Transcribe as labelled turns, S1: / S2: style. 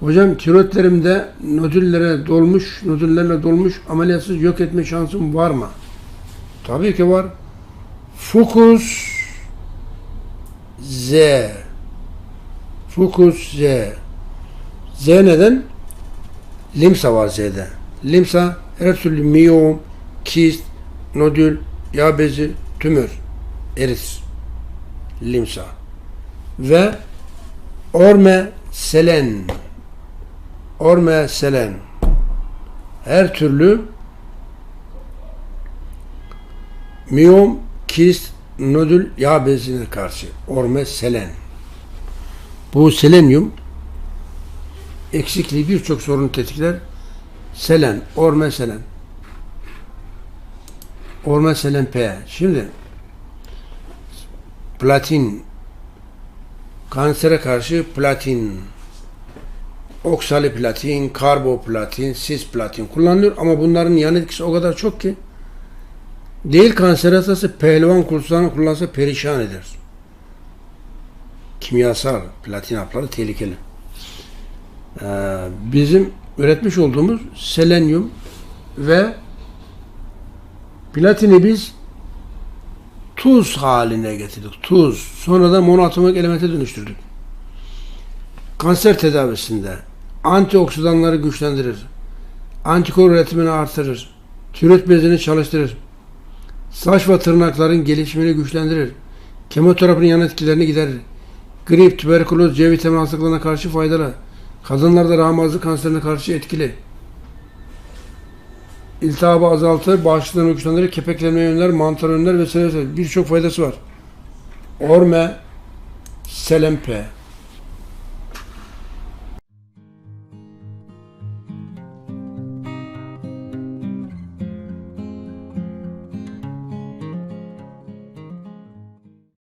S1: Hocam tiroidlerimde nodüllere dolmuş, nodüllerle dolmuş ameliyatsız yok etme şansım var mı? Tabii ki var. Fokus Z. Fokus Z. Z neden? Limsa var Z'de. Limsa her türlü miyom, kist, nodül, yağ bezi, tümör, eris. Limsa. Ve orme selen. Orme selen. Her türlü miyom, kist, nodül, yağ bezine karşı. Orme selen. Bu selenyum eksikliği birçok sorunu tetikler. Selen, orme selen. Orme selen P. Şimdi platin kansere karşı platin oksali platin, karboplatin, cisplatin kullanılıyor ama bunların yan etkisi o kadar çok ki değil kanser hastası pehlivan kurslarını kullansa perişan eder. Kimyasal platin hapları tehlikeli. Ee, bizim üretmiş olduğumuz selenyum ve platini biz tuz haline getirdik. Tuz. Sonra da monoatomik elemente dönüştürdük. Kanser tedavisinde antioksidanları güçlendirir. Antikor üretimini artırır. Tiroid bezini çalıştırır. Saç ve tırnakların gelişimini güçlendirir. Kemoterapinin yan etkilerini giderir. Grip, tüberküloz, C vitamini hastalıklarına karşı faydalı. Kadınlarda rahim ağzı kanserine karşı etkili. İltihabı azaltır, bağışıklığını güçlendirir, kepeklenmeyi önler, mantar önler vesaire vesaire. Birçok faydası var. Orme, selempe.